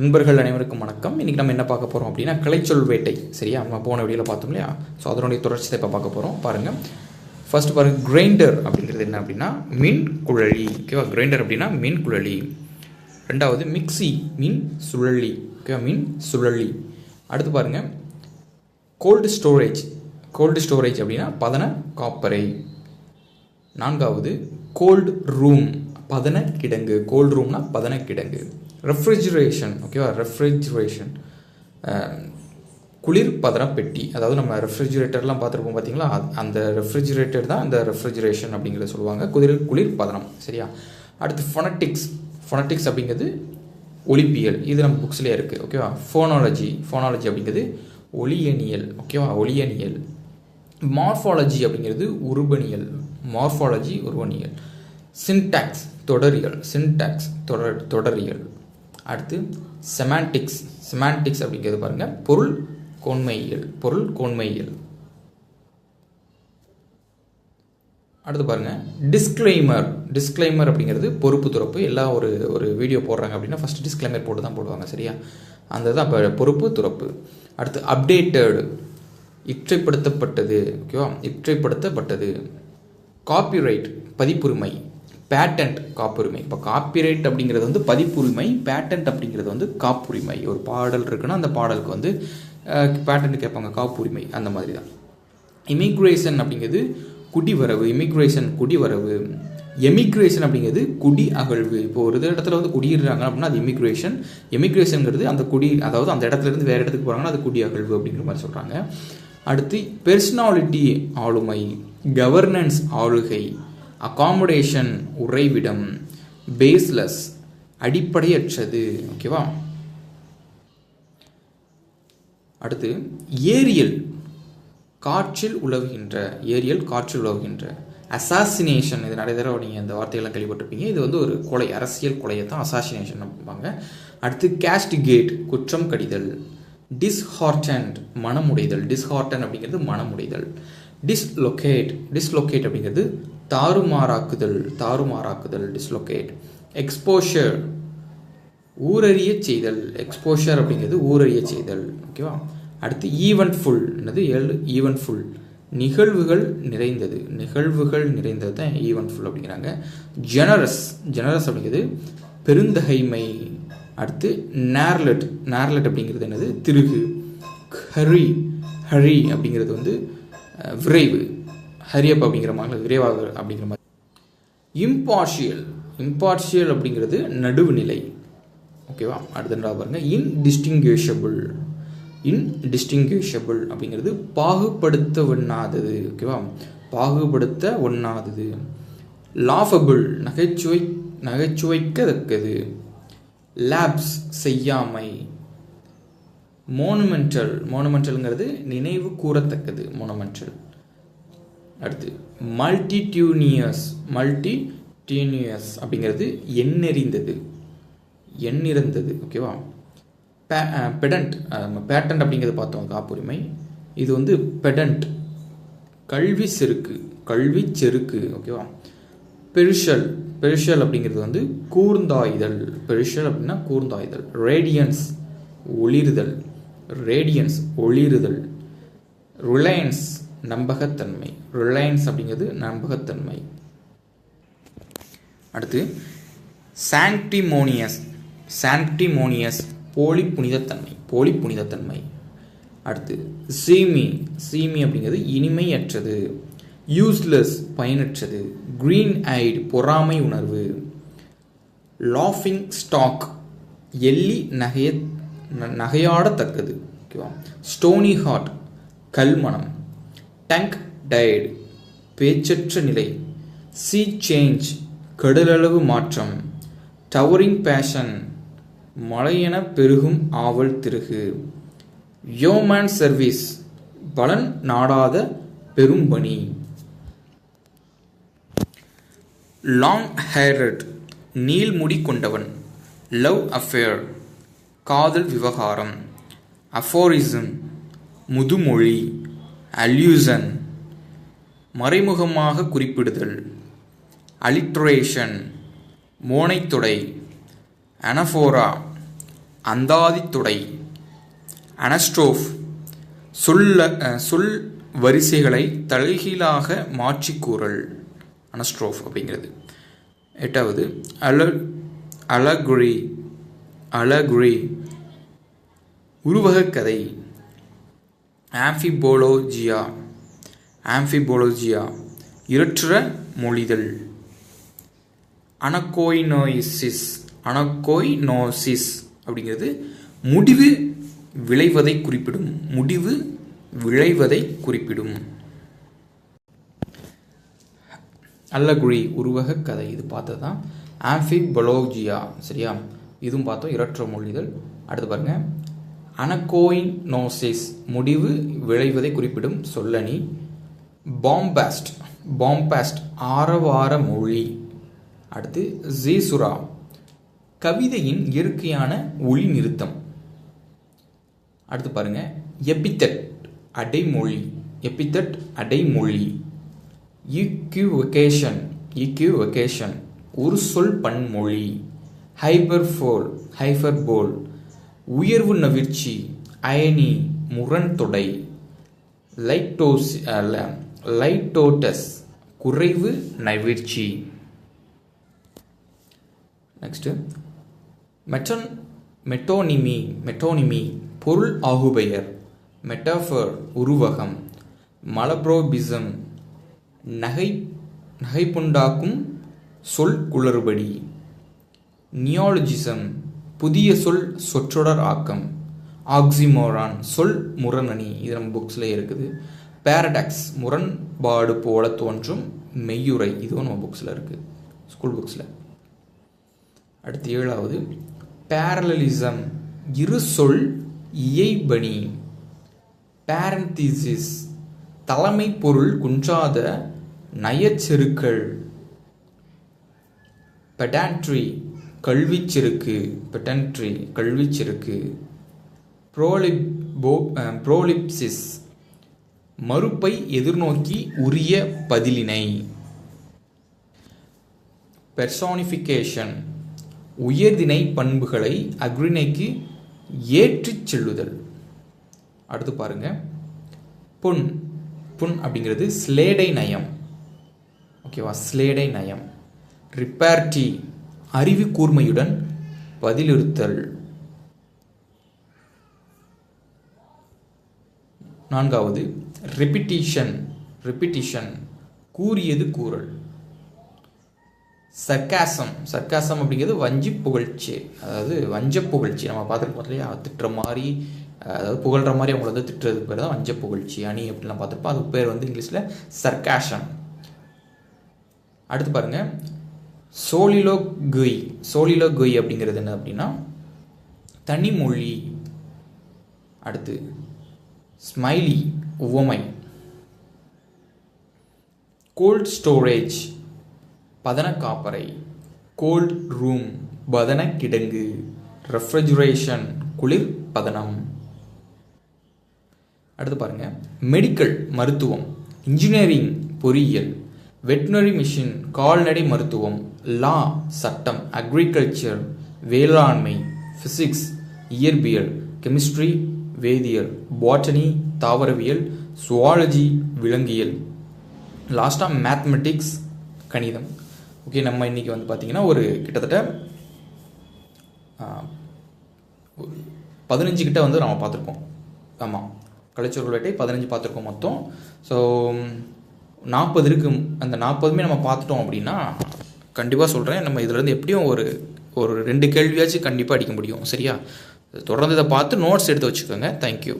நண்பர்கள் அனைவருக்கும் வணக்கம். இன்றைக்கி நம்ம என்ன பார்க்க போகிறோம் அப்படின்னா கலைச்சொல் வேட்டை. சரியா? நம்ம போன வீடியோவில் பார்த்தோம் இல்லையா? ஸோ அதனுடைய தொடர்ச்சி தான் இப்போ பார்க்க போகிறோம் பாருங்கள் ஃபஸ்ட்டு பாருங்கள் கிரைண்டர் அப்படிங்கிறது என்ன அப்படின்னா மின் குழலி. ஓகேவா கிரைண்டர் அப்படின்னா மின் குழலி. ரெண்டாவது மிக்சி மின் சுழலி. ஓகேவா மின் சுழலி. அடுத்து பாருங்கள் கோல்டு ஸ்டோரேஜ் கோல்டு ஸ்டோரேஜ் அப்படின்னா பதன காப்பரை நான்காவது கோல்டு ரூம் பதன கிடங்கு. கோல்டு ரூம்னா பதன கிடங்கு. ரெஃப்ரிஜரேஷன் ஓகேவா ரெஃப்ரிஜரேஷன் குளிர்பதன பெட்டி. அதாவது நம்ம ரெஃப்ரிஜரேட்டர்லாம் பார்த்துருப்போம் பார்த்தீங்களா அந்த ரெஃப்ரிஜரேட்டர் தான் அந்த ரெஃப்ரிஜரேஷன் அப்படிங்கிறத சொல்லுவாங்க. குளிர் குளிர்பதனம் சரியா? அடுத்து ஃபொனட்டிக்ஸ் ஃபொனட்டிக்ஸ் அப்படிங்கிறது ஒலிப்பியல். இது நம்ம புக்ஸ்லேயே இருக்குது ஓகேவா ஃபோனாலஜி ஃபோனாலஜி அப்படிங்கிறது ஒளியனியல் ஓகேவா ஒளியனியல் மார்ஃபாலஜி அப்படிங்கிறது உருபனியல் மார்ஃபாலஜி உருவனியல் சின்டாக்ஸ் தொடரியல். சின்டாக்ஸ் தொடர் தொடரியல். அடுத்து செமான்டிக்ஸ் செமான்டிக்ஸ் அப்படிங்கிறது பாருங்கள் பொருள் கோன்மையியல். பொருள் கோன்மையியல். அடுத்து பாருங்கள் டிஸ்க்ளைமர் டிஸ்க்ளைமர் அப்படிங்கிறது பொறுப்பு துறப்பு. எல்லா ஒரு ஒரு வீடியோ போடுறாங்க அப்படின்னா ஃபஸ்ட்டு டிஸ்க்ளைமர் போட்டு தான் போடுவாங்க. சரியா? அந்த தான் இப்போ பொறுப்பு துறப்பு. அடுத்து அப்டேட்டடு இற்றைப்படுத்தப்பட்டது. ஓகேவா? இற்றைப்படுத்தப்பட்டது. காப்பிரைட் பதிப்புரிமை. பேட்டன்ட் காப்புரிமை. இப்போ காப்பிரைட் அப்படிங்கிறது வந்து பதிப்புரிமை பேட்டன்ட் அப்படிங்கிறது வந்து காப்புரிமை. ஒரு பாடல் இருக்குன்னா அந்த பாடலுக்கு வந்து பேட்டன்ட் கேட்பாங்க காப்புரிமை. அந்த மாதிரி தான் இமிக்ரேஷன் அப்படிங்கிறது குடிவரவு இமிக்ரேஷன் குடிவரவு. எமிக்ரேஷன் அப்படிங்கிறது குடி அகழ்வு. இப்போ ஒரு இடத்துல வந்து குடியிடுறாங்க அப்படின்னா அது இமிக்ரேஷன் எமிக்ரேஷனுங்கிறது அந்த குடி அதாவது அந்த இடத்துல இருந்து இடத்துக்கு போகிறாங்கன்னா அது குடி அகழ்வு அப்படிங்கிற மாதிரி சொல்கிறாங்க அடுத்து பெர்சனாலிட்டி ஆளுமை கவர்னன்ஸ் ஆளுகை. அகாமடேஷன் உறைவிடம் பேஸ்லெஸ் அடிப்படையற்றது. ஓகேவா அடுத்து ஏரியல் காற்றில் உலவுகின்ற ஏரியல் காற்றில் உலவுகின்ற. அசாசினேஷன் இது நிறைய தடவை நீங்கள் இந்த வார்த்தையெல்லாம் கேள்விப்பட்டிருப்பீங்க. இது வந்து ஒரு கொலை அரசியல் கொலையை தான் அசாசினேஷன் அப்படிம்பாங்க அடுத்து கேஸ்டிகேட் குற்றம் கடிதல். டிஸ்ஹார்டன்ட் மனமுடைதல். டிஸ்ஹார்டன் அப்படிங்கிறது மனமுடைதல். டிஸ்லொகேட் டிஸ்லொகேட் அப்படிங்கிறது தாறுமாறாக்குதல் தாறுமாறாக்குதல் டிஸ்லொகேட் எக்ஸ்போஷர் ஊரறிய செய்தல். எக்ஸ்போஷர் அப்படிங்கிறது ஊரறிய செய்தல். ஓகேவா அடுத்து ஈவெண்ட் ஃபுல் என்னது? ஏழு ஈவெண்ட் ஃபுல் நிகழ்வுகள் நிறைந்தது. நிகழ்வுகள் நிறைந்தது தான் ஈவெண்ட் ஃபுல் அப்படிங்கிறாங்க. ஜெனரஸ் ஜெனரஸ் அப்படிங்கிறது பெருந்தகைமை. அடுத்து நேர்லெட் நேர்லெட் அப்படிங்கிறது என்னது? திருகு. ஹரி ஹரி அப்படிங்கிறது வந்து விரைவு. ஹரியப் அப்படிங்கிற மாதிரி விரைவாக அப்படிங்கிற மாதிரி. இம்பார்ஷியல் இம்பார்ஷியல் அப்படிங்கிறது நடுவுநிலை. ஓகேவா? அடுத்த ரெண்டாவது பாருங்க. இன்டிஸ்டிங்யூஷபிள் இன்டிஸ்டிங்யூஷபிள் அப்படிங்கிறது பாகுபடுத்த ஒண்ணாதது. ஓகேவா? பாகுபடுத்த ஒண்ணாதது. லாஃபபிள் நகைச்சுவை நகைச்சுவைக்கத்தக்கது. லேப்ஸ் செய்யாமை. மோனுமெண்டல் மோனுமெண்டல்ங்கிறது நினைவு கூறத்தக்கது. மோனுமெண்டல் அடுத்து மல்டிடியூனியஸ் மல்டிடியூனியஸ் அப்படிங்கிறது எண்ணெறிந்தது. எண்ணிறந்தது ஓகேவா பெடண்ட் பேட்டன்ட் அப்படிங்கிறது பார்த்தோம் காப்புரிமை. இது வந்து பெடண்ட் கல்வி செருக்கு கல்வி செருக்கு ஓகேவா பெருஷல் பெருஷல் அப்படிங்கிறது வந்து கூர்ந்தாயுதல். பெருஷல் அப்படின்னா கூர்ந்தாயுதல். ரேடியன்ஸ் ஒளிருதல். ரேடியன்ஸ் ஒளிருதல். ரிலையன்ஸ் நம்பகத்தன்மை. ரிலையன்ஸ் அப்படிங்கிறது நம்பகத்தன்மை. அடுத்து சாங்டிமோனியஸ் சாங்டிமோனியஸ் போலி புனிதத்தன்மை போலி புனிதத்தன்மை அடுத்து சீமி சீமி அப்படிங்கிறது இனிமையற்றது. யூஸ்லெஸ் பயனற்றது. க்ரீன் ஐடு பொறாமை உணர்வு. லாஃபிங் ஸ்டாக் எள்ளி நகைய நகையாடத்தக்கது. ஓகேவா ஸ்டோனி ஹார்ட் கல்மணம். டங்க் டயர்டு பேச்சற்ற நிலை. சீ சேஞ்ச் கடலளவு மாற்றம். டவரிங் பேஷன் மழையென பெருகும் ஆவல் திருகு. யோமேன் சர்வீஸ் பலன் நாடாத பெரும்பணி. லாங் ஹேரட் நீள்முடி கொண்டவன். லவ் அஃபேர் காதல் விவகாரம். அஃபோரிசம் முதுமொழி. அல்யூசன் மறைமுகமாக குறிப்பிடுதல் அலிட்ரேஷன் மோனைத்துடை அனஃபோரா அந்தாதித்துடை அனஸ்ட்ரோஃப் சொல்ல சொல் வரிசைகளை தலைகீழாக மாற்றி கூறல் அனஸ்ட்ரோஃப் அப்படிங்கிறது. எட்டாவது அல அலகுரி அலகுரி உருவகக் கதை ஆம்ஃபிபோலோஜியா ஆம்ஃபிபோலோஜியா இரட்டுற மொழிதல். அனகோய்னோயிசிஸ் அனகோய்னோசிஸ் அப்படிங்கிறது முடிவு விளைவதை குறிப்பிடும். முடிவு விளைவதை குறிப்பிடும். அல்லகுழி உருவக கதை. இது பார்த்தது தான் ஆம்ஃபிபலோஜியா சரியா? இதுவும் பார்த்தோம். இரற்ற மொழிதல். அடுத்து பாருங்கள் அனகோயினோசிஸ் முடிவு விளைவதை குறிப்பிடும் சொல்லணி. பாம்பாஸ்ட் பாம்பாஸ்ட் ஆரவார மொழி. அடுத்து ஜீசுரா கவிதையின் இயற்கையான ஒளி நிறுத்தம் அடுத்து பாருங்க எபித்தட் அடைமொழி. எபித்தட் அடைமொழி. இக்யூவகேஷன் இக்யூவகேஷன் ஒரு சொல் பன்மொழி. ஹைபர்ஃபோல் ஹைபர்போல். உயர்வு நவிர்ச்சி அயனி முரண்தொடை லைட்டோஸ் அல்ல லைட்டோட்டஸ் குறைவு நவிர்ச்சி. நெக்ஸ்ட்டு மெட்டன் மெட்டோனிமி மெட்டோனிமி பொருள் ஆகுபெயர் மெட்டாஃபர் உருவகம் மலப்ரோபிசம் நகை நகைப்புண்டாக்கும் சொல் குளறுபடி நியாலஜிசம் புதிய சொல் சொற்றொடர் ஆக்கம். ஆக்சிமோரான் சொல் முரணணி. இது நம்ம புக்ஸில் இருக்குது. பேரடாக்ஸ் முரண்பாடு போல தோன்றும் மெய்யுரை இதுவும் நம்ம புக்ஸில் இருக்குது ஸ்கூல் புக்ஸில் அடுத்து ஏழாவது. பேரலலிசம் இரு சொல் இயைபணி. பேரந்திசிஸ் தலைமை பொருள் குன்றாத நயச்செருக்கள் பெடான்ட்ரி கல்விச்செருக்கு பெடன்ட்ரி ப்ரோலிப் போ ப்ரோலிப்சிஸ் மறுப்பை எதிர்நோக்கி உரிய பதிலினை. பெர்சானிஃபிகேஷன் உயர்திணை பண்புகளை அக்ரிணைக்கு ஏற்றிச் செல்லுதல். அடுத்து பாருங்க. புண் புண் அப்படிங்கிறது ஸ்லேடை நயம். ஓகேவா? ஸ்லேடை நயம். ரிப்பேர்டி அறிவு கூர்மையுடன் பதிலிறுத்தல் நான்காவது ரெப்பிட்டிஷன் ரெப்பிட்டிஷன் கூறியது கூறல். சர்க்காசம் சர்க்காசம் அப்படிங்கிறது வஞ்சி புகழ்ச்சி. அதாவது வஞ்ச புகழ்ச்சி. நம்ம பார்த்துருப்போம் இல்லையா? திட்டுற மாதிரி அதாவது புகழ்கிற மாதிரி அவங்கள வந்து திட்டுறதுக்கு பேர் தான் வஞ்ச புகழ்ச்சி அணி அப்படிலாம் பார்த்துருப்போம். அது பேர் வந்து இங்கிலீஷில் சர்க்காஷன் அடுத்து பாருங்கள் சோலிலோ குய் சோலிலோ குய் அப்படிங்கிறது என்ன அப்படின்னா தனிமொழி அடுத்து ஸ்மைலி உவமை. கோல்ட் ஸ்டோரேஜ் பதன காப்பறை. கோல்ட் ரூம் பதன கிடங்கு. ரெஃப்ரிஜரேஷன் குளிர் பதனம். அடுத்து பாருங்கள் மெடிக்கல் மருத்துவம். இன்ஜினியரிங் பொறியியல். வெட்டினரி மிஷின் கால்நடை மருத்துவம். லா சட்டம் அக்ரிகல்ச்சர் வேளாண்மை ஃபிசிக்ஸ் இயற்பியல் கெமிஸ்ட்ரி வேதியியல் பாட்டனி தாவரவியல் சுவாலஜி விலங்கியல். லாஸ்ட்டாக மேத்மெட்டிக்ஸ் கணிதம். ஓகே நம்ம இன்றைக்கி வந்து பார்த்திங்கன்னா ஒரு கிட்டத்தட்ட ஒரு பதினஞ்சு கிட்ட வந்து நம்ம பார்த்துருக்கோம் ஆமாம் கலைச்சொற்கள் வேட்டை பதினஞ்சு பார்த்துருக்கோம் மொத்தம். ஸோ நாற்பது இருக்கு அந்த நாற்பதுமே நம்ம பார்த்துட்டோம் அப்படின்னா கண்டிப்பாக சொல்கிறேன் நம்ம இதுலேருந்து எப்படியும் ஒரு ஒரு ரெண்டு கேள்வியாச்சும் கண்டிப்பாக அடிக்க முடியும். சரியா? தொடர்ந்து இதை பார்த்து நோட்ஸ் எடுத்து வச்சுக்கோங்க. தேங்க்யூ